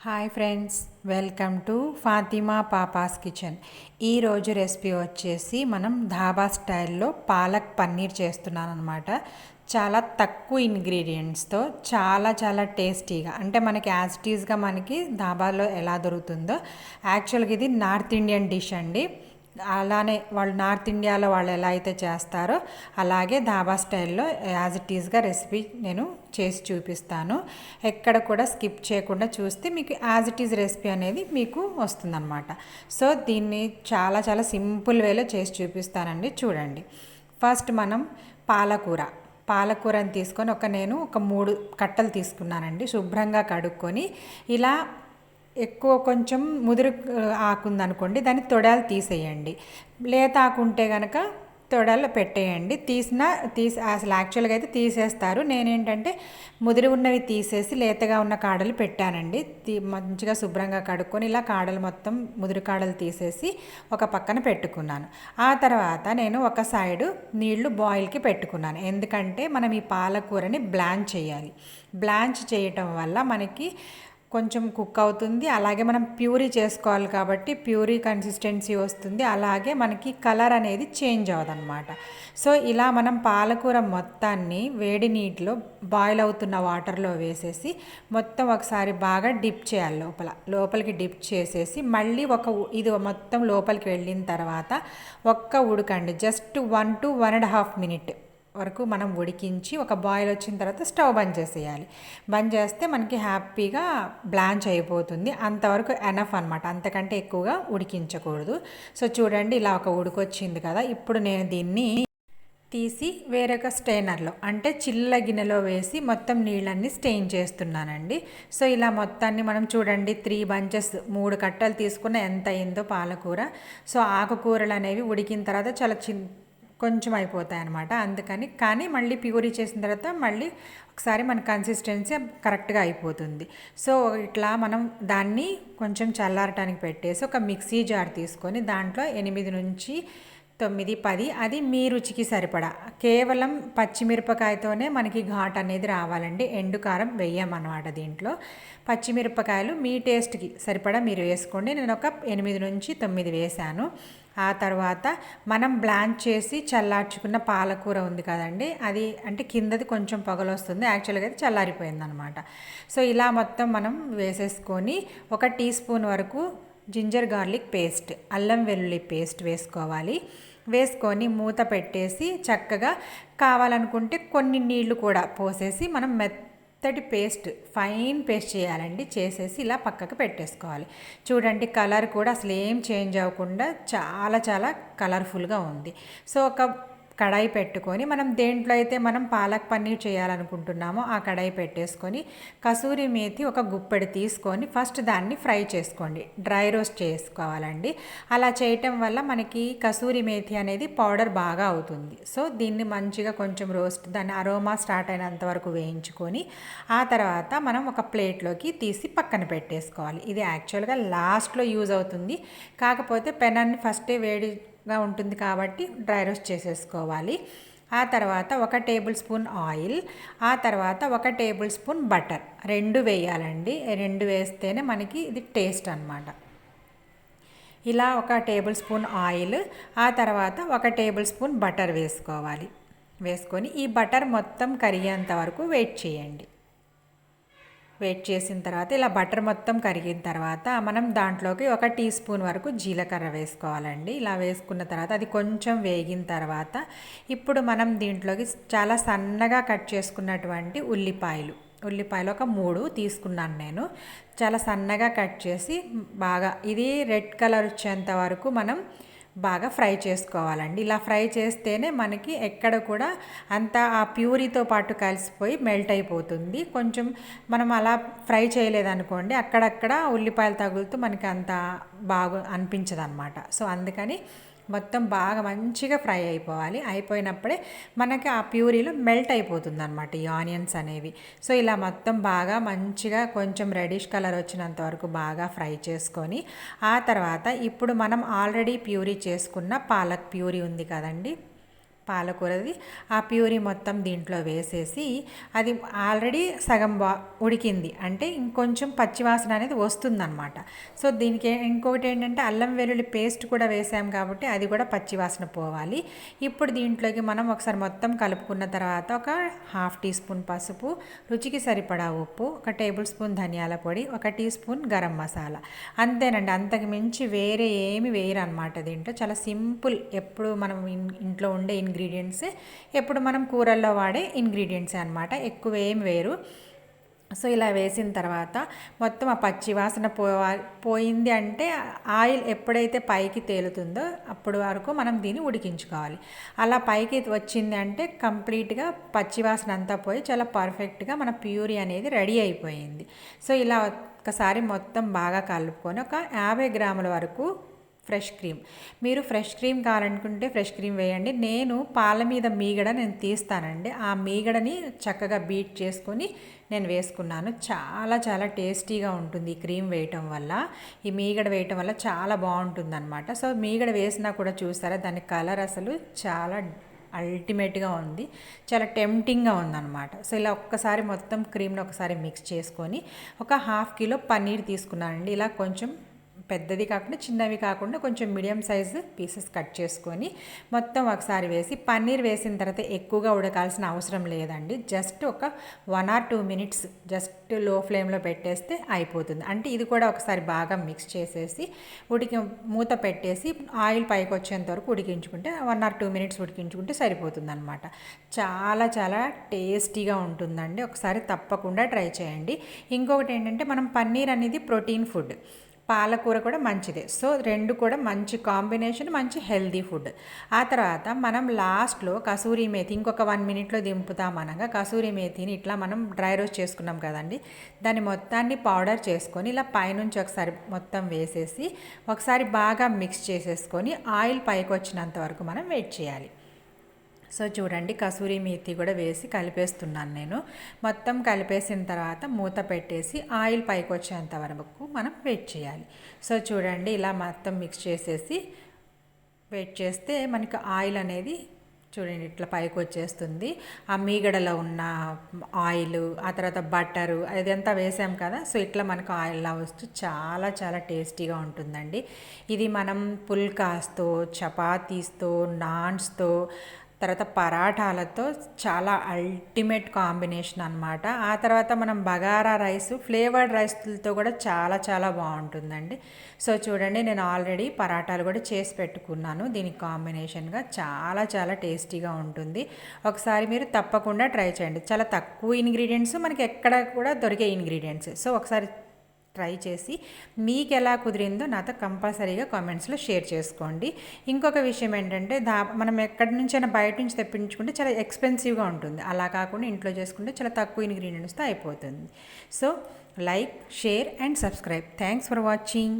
Hi friends welcome to Fatima papa's kitchen ఈరోజు recipe వచ్చేసి మనం ధాబా స్టైల్లో పాలక్ పన్నీర్ చేస్తున్నాను అనమాట చాలా తక్కువ ఇంగ్రీడియంట్స్తో చాలా చాలా టేస్టీగా అంటే మనకి యాజ్ టీజ్గా మనకి ధాబాలో ఎలా దొరుకుతుందో. యాక్చువల్గా ఇది నార్త్ ఇండియన్ డిష్ అండి. అలానే వాళ్ళు నార్త్ ఇండియాలో వాళ్ళు ఎలా అయితే చేస్తారో అలాగే ధాబా స్టైల్లో యాజ్ ఇట్ ఈస్గా రెసిపీ నేను చేసి చూపిస్తాను. ఎక్కడ కూడా స్కిప్ చేయకుండా చూస్తే మీకు యాజ్ ఇట్ ఈజ్ రెసిపీ అనేది మీకు వస్తుందన్నమాట. సో దీన్ని చాలా చాలా సింపుల్ వేలో చేసి చూపిస్తానండి. చూడండి. ఫస్ట్ మనం పాలకూర. పాలకూరని తీసుకొని ఒక నేను ఒక మూడు కట్టలు తీసుకున్నానండి. శుభ్రంగా కడుక్కొని ఇలా ఎక్కువ కొంచెం ముదురు ఆకుందనుకోండి దాన్ని తొడాలు తీసేయండి. లేత ఆకుంటే కనుక తొడలు పెట్టేయండి. తీసిన తీసి అసలు యాక్చువల్గా అయితే తీసేస్తారు. నేనేంటంటే ముదిరి ఉన్నవి తీసేసి లేతగా ఉన్న కాడలు పెట్టానండి. తీ మంచిగా శుభ్రంగా కడుక్కొని ఇలా కాడలు మొత్తం ముదిరి కాడలు తీసేసి ఒక పక్కన పెట్టుకున్నాను. ఆ తర్వాత నేను ఒక సైడు నీళ్ళు బాయిల్కి పెట్టుకున్నాను. ఎందుకంటే మనం ఈ పాలకూరని బ్లాంచ్ చేయాలి. బ్లాంచ్ చేయటం వల్ల మనకి కొంచెం కుక్ అవుతుంది. అలాగే మనం ప్యూరీ చేసుకోవాలి కాబట్టి ప్యూరీ కన్సిస్టెన్సీ వస్తుంది. అలాగే మనకి కలర్ అనేది చేంజ్ అవ్వదన్నమాట సో ఇలా మనం పాలకూర మొత్తాన్ని వేడి నీటిలో బాయిల్ అవుతున్న వాటర్లో వేసేసి మొత్తం ఒకసారి బాగా డిప్ చేయాలి లోపల. లోపలికి డిప్ చేసేసి మళ్ళీ ఒక ఇది మొత్తం లోపలికి వెళ్ళిన తర్వాత ఒక్క ఉడకండి. Just one two one and half minute వరకు మనం ఉడికించి ఒక బాయిల్ వచ్చిన తర్వాత స్టవ్ బంద్ చేసేయాలి. బంద్ చేస్తే మనకి హ్యాపీగా బ్లాంచ్ అయిపోతుంది. అంతవరకు ఎనఫ్ అనమాట అంతకంటే ఎక్కువగా ఉడికించకూడదు. సో చూడండి ఇలా ఒక ఉడికొచ్చింది కదా. ఇప్పుడు నేను దీన్ని తీసి వేరొక స్టెయినర్లో అంటే చిల్ల గిన్నెలో వేసి మొత్తం నీళ్ళన్నీ స్టెయిన్ చేస్తున్నానండి. సో ఇలా మొత్తాన్ని మనం చూడండి త్రీ బంచెస్ మూడు కట్టలు తీసుకున్న ఎంత అయిందో పాలకూర. సో ఆకుకూరలు అనేవి ఉడికిన తర్వాత చాలా చిన్న కొంచెం అయిపోతాయి అనమాట అందుకని కానీ మళ్ళీ ప్యూరీ చేసిన తర్వాత మళ్ళీ ఒకసారి మన కన్సిస్టెన్సీ కరెక్ట్గా అయిపోతుంది. సో ఇట్లా మనం దాన్ని కొంచెం చల్లారటానికి పెట్టేసి ఒక మిక్సీ జార్ తీసుకొని దాంట్లో ఎనిమిది నుంచి తొమ్మిది పది అది మీ రుచికి సరిపడా. కేవలం పచ్చిమిరపకాయతోనే మనకి ఘాట్ అనేది రావాలండి. ఎండు కారం వేయమన్నమాట దీంట్లో. పచ్చిమిరపకాయలు మీ టేస్ట్కి సరిపడా మీరు వేసుకోండి. నేను ఒక ఎనిమిది నుంచి తొమ్మిది వేశాను ఆ తర్వాత మనం బ్లాంచ్ చేసి చల్లార్చుకున్న పాలకూర ఉంది కదండి అది అంటే కిందది కొంచెం పొగలు వస్తుంది యాక్చువల్గా అయితే చల్లారిపోయింది అనమాట సో ఇలా మొత్తం మనం వేసేసుకొని ఒక టీ స్పూన్ వరకు జింజర్ గార్లిక్ పేస్ట్ అల్లం వెల్లుల్లి పేస్ట్ వేసుకోవాలి. వేసుకొని మూత పెట్టేసి చక్కగా కావాలనుకుంటే కొన్ని నీళ్ళు కూడా పోసేసి మనం మెత్త మెత్తటి పేస్ట్ ఫైన్ పేస్ట్ చేయాలండి. చేసేసి ఇలా పక్కకు పెట్టేసుకోవాలి. చూడండి కలర్ కూడా అసలు ఏం చేంజ్ అవ్వకుండా చాలా చాలా కలర్ఫుల్గా ఉంది. సో ఒక కడాయి పెట్టుకొని మనం దేంట్లో అయితే మనం పాలక్ పన్నీర్ చేయాలనుకుంటున్నామో ఆ కడాయి పెట్టేసుకొని కసూరి మేతి ఒక గుప్పెడు తీసుకొని ఫస్ట్ దాన్ని ఫ్రై చేసుకోండి. డ్రై రోస్ట్ చేసుకోవాలండి. అలా చేయటం వల్ల మనకి కసూరి మేతి అనేది పౌడర్ బాగా అవుతుంది. సో దీన్ని మంచిగా కొంచెం రోస్ట్ దాన్ని అరోమా స్టార్ట్ అయినంత వరకు వేయించుకొని ఆ తర్వాత మనం ఒక ప్లేట్లోకి తీసి పక్కన పెట్టేసుకోవాలి. ఇది యాక్చువల్గా లాస్ట్లో యూజ్ అవుతుంది. కాకపోతే పెనాన్ని ఫస్టే వేడి గా ఉంటుంది కాబట్టి డ్రై రోస్ట్ చేసేసుకోవాలి. ఆ తర్వాత ఒక టేబుల్ స్పూన్ ఆయిల్ ఆ తర్వాత ఒక టేబుల్ స్పూన్ బటర్. రెండు వేయాలండి. రెండు వేస్తేనే మనకి ఇది టేస్ట్ అనమాట ఇలా ఒక టేబుల్ స్పూన్ ఆయిల్ ఆ తర్వాత ఒక టేబుల్ స్పూన్ బటర్ వేసుకోవాలి. వేసుకొని ఈ బటర్ మొత్తం కరిగేంత వరకు వెయిట్ చేయండి. వెయిట్ చేసిన తర్వాత ఇలా బటర్ మొత్తం కరిగిన తర్వాత మనం దాంట్లోకి ఒక టీ స్పూన్ వరకు జీలకర్ర వేసుకోవాలండి. ఇలా వేసుకున్న తర్వాత అది కొంచెం వేగిన తర్వాత ఇప్పుడు మనం దీంట్లోకి చాలా సన్నగా కట్ చేసుకున్నటువంటి ఉల్లిపాయలు ఉల్లిపాయలు ఒక మూడు తీసుకున్నాను నేను. చాలా సన్నగా కట్ చేసి బాగా ఇది రెడ్ కలర్ వచ్చేంత వరకు మనం బాగా ఫ్రై చేసుకోవాలండి. ఇలా ఫ్రై చేస్తేనే మనకి ఎక్కడ కూడా అంత ఆ ప్యూరీతో పాటు కలిసిపోయి మెల్ట్ అయిపోతుంది. కొంచెం మనం అలా ఫ్రై చేయలేదనుకోండి అక్కడక్కడ ఉల్లిపాయలు తగులుతూ మనకి అంత బాగా అనిపించదు అనమాట సో అందుకని మొత్తం బాగా మంచిగా ఫ్రై అయిపోవాలి. అయిపోయినప్పుడే మనకి ఆ ప్యూరీలో మెల్ట్ అయిపోతుంది అనమాట ఈ ఆనియన్స్ అనేవి. సో ఇలా మొత్తం బాగా మంచిగా కొంచెం రెడిష్ కలర్ వచ్చినంత వరకు బాగా ఫ్రై చేసుకొని ఆ తర్వాత ఇప్పుడు మనం ఆల్రెడీ ప్యూరీ చేసుకున్న పాలక్ ప్యూరీ ఉంది కదండి? పాలకూరది. ఆ ప్యూరీ మొత్తం దీంట్లో వేసేసి అది ఆల్రెడీ సగం బా ఉడికింది. అంటే ఇంకొంచెం పచ్చివాసన అనేది వస్తుందన్నమాట. సో దీనికి ఇంకొకటి ఏంటంటే అల్లం వెల్లుల్లి పేస్ట్ కూడా వేసాం కాబట్టి అది కూడా పచ్చివాసన పోవాలి. ఇప్పుడు దీంట్లోకి మనం ఒకసారి మొత్తం కలుపుకున్న తర్వాత ఒక హాఫ్ టీ స్పూన్ పసుపు రుచికి సరిపడా ఉప్పు ఒక టేబుల్ స్పూన్ ధనియాల పొడి ఒక టీ స్పూన్ గరం మసాలా. అంతేనండి అంతకు మించి వేరే ఏమి వేయరు అనమాట దీంట్లో. చాలా సింపుల్ ఎప్పుడు మనం ఇంట్లో ఉండే ఇంగ్రీడియంట్సే ఎప్పుడు మనం కూరల్లో వాడే ఇంగ్రీడియంట్సే అనమాట ఎక్కువ ఏం వేరు. సో ఇలా వేసిన తర్వాత మొత్తం ఆ పచ్చి వాసన పో పోయింది అంటే ఆయిల్ ఎప్పుడైతే పైకి తేలుతుందో అప్పుడు వరకు మనం దీన్ని ఉడికించుకోవాలి. అలా పైకి వచ్చింది అంటే కంప్లీట్గా పచ్చి వాసన అంతా పోయి చాలా పర్ఫెక్ట్గా మన ప్యూరీ అనేది రెడీ అయిపోయింది. సో ఇలా ఒక్కసారి మొత్తం బాగా కలుపుకొని ఒక యాభై గ్రాముల వరకు ఫ్రెష్ క్రీమ్. మీరు ఫ్రెష్ క్రీమ్ కావాలనుకుంటే ఫ్రెష్ క్రీమ్ వేయండి. నేను పాల మీద మీగడ నేను తీస్తానండి. ఆ మీగడని చక్కగా బీట్ చేసుకొని నేను వేసుకున్నాను. చాలా చాలా టేస్టీగా ఉంటుంది ఈ క్రీమ్ వేయటం వల్ల. ఈ మీగడ వేయటం వల్ల చాలా బాగుంటుంది అనమాట సో మీగడ వేసినా కూడా చూసారా దాని కలర్ అసలు చాలా అల్టిమేట్గా ఉంది. చాలా టెంప్టింగ్గా ఉందన్నమాట. సో ఇలా ఒక్కసారి మొత్తం క్రీమ్ని ఒకసారి మిక్స్ చేసుకొని ఒక హాఫ్ కిలో పన్నీర్ తీసుకున్నానండి. ఇలా కొంచెం పెద్దది కాకుండా చిన్నవి కాకుండా కొంచెం మీడియం సైజు పీసెస్ కట్ చేసుకొని మొత్తం ఒకసారి వేసి పన్నీర్ వేసిన తర్వాత ఎక్కువగా ఉడకాల్సిన అవసరం లేదండి. జస్ట్ ఒక వన్ ఆర్ టూ మినిట్స్ జస్ట్లో ఫ్లేమ్లో పెట్టేస్తే అయిపోతుంది. అంటే ఇది కూడా ఒకసారి బాగా మిక్స్ చేసేసి ఉడికి మూత పెట్టేసి ఆయిల్ పైకి వచ్చేంత వరకు ఉడికించుకుంటే వన్ ఆర్ టూ మినిట్స్ ఉడికించుకుంటే సరిపోతుంది అనమాట చాలా చాలా టేస్టీగా ఉంటుందండి. ఒకసారి తప్పకుండా ట్రై చేయండి. ఇంకొకటి ఏంటంటే మనం పన్నీర్ అనేది ప్రోటీన్ ఫుడ్. పాలకూర కూడా మంచిదే. సో రెండు కూడా మంచి కాంబినేషన్ మంచి హెల్దీ ఫుడ్. ఆ తర్వాత మనం లాస్ట్లో కసూరి మేతి ఇంకొక వన్ మినిట్లో దింపుతాం అనగా కసూరి మేతిని ఇట్లా మనం డ్రై రోస్ట్ చేసుకున్నాం కదండి. దాన్ని మొత్తాన్ని పౌడర్ చేసుకొని ఇలా పైనుంచి ఒకసారి మొత్తం వేసేసి ఒకసారి బాగా మిక్స్ చేసేసుకొని ఆయిల్ పైకి వచ్చినంత వరకు మనం వెయిట్ చేయాలి. సో చూడండి కసూరి మేతి కూడా వేసి కలిపేస్తున్నాను నేను. మొత్తం కలిపేసిన తర్వాత మూత పెట్టేసి ఆయిల్ పైకి వచ్చేంత వరకు మనం వెయిట్ చేయాలి. సో చూడండి ఇలా మొత్తం మిక్స్ చేసేసి వెయిట్ చేస్తే మనకి ఆయిల్ అనేది చూడండి ఇట్లా పైకి వచ్చేస్తుంది. ఆ మీగడలో ఉన్న ఆయిల్ ఆ తర్వాత బట్టరు అదంతా వేసాం కదా సో ఇట్లా మనకు ఆయిల్లా వస్తూ చాలా చాలా టేస్టీగా ఉంటుందండి. ఇది మనం పుల్కాస్తో చపాతీస్తో నాన్స్తో తర్వాత పరాఠాలతో చాలా అల్టిమేట్ కాంబినేషన్ అనమాట ఆ తర్వాత మనం బగారా రైస్ ఫ్లేవర్డ్ రైస్లతో కూడా చాలా చాలా బాగుంటుందండి. సో చూడండి నేను ఆల్రెడీ పరాటాలు కూడా చేసి పెట్టుకున్నాను. దీనికి కాంబినేషన్గా చాలా చాలా టేస్టీగా ఉంటుంది. ఒకసారి మీరు తప్పకుండా ట్రై చేయండి. చాలా తక్కువ ఇంగ్రీడియంట్స్ మనకి ఎక్కడ కూడా దొరికే ఇంగ్రీడియంట్స్ సో ఒకసారి ట్రై చేసి మీకు ఎలా కుదిరిందో నాతో కంపల్సరీగా కామెంట్స్లో షేర్ చేసుకోండి. ఇంకొక విషయం ఏంటంటే దా మనం ఎక్కడి నుంచైనా బయట నుంచి తెప్పించుకుంటే చాలా ఎక్స్పెన్సివ్గా ఉంటుంది. అలా కాకుండా ఇంట్లో చేసుకుంటే చాలా తక్కువ ఇంగ్రీడియంట్స్తో అయిపోతుంది. So like share and subscribe. Thanks for watching.